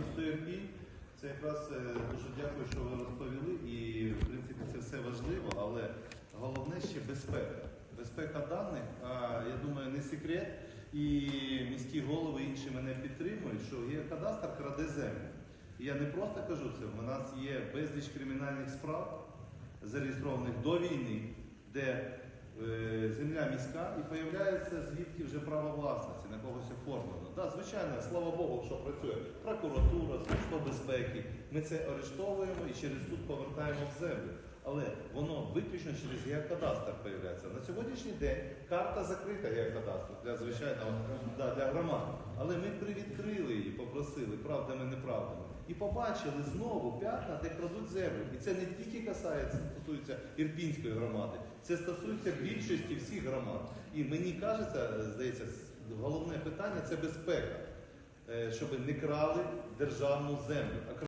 місто Ірпінь. Це якраз е, дуже дякую, що ви розповіли. І в принципі це все важливо, але головне ще безпека. Безпека даних, а я думаю, не секрет. І міські голови інші мене підтримують, що є краде землю. І я не просто кажу це, у нас є безліч кримінальних справ, зареєстрованих до війни, де е, земля міська і появляється звідки вже право власності на. Так, звичайно, слава Богу, що працює прокуратура, служба безпеки. Ми це арештовуємо і через суд повертаємо в землю. Але воно виключно через геокадастр появляється. На сьогоднішній день карта закрита геокадастру для звичайного да, для громад. Але ми привідкрили її, попросили правдами, неправдами. І побачили знову п'ятна, де крадуть землю. І це не тільки касається, стосується Ірпінської громади, це стосується більшості всіх громад. І мені кажеться, здається, головне питання це безпека, Е, щоб не крали державну землю.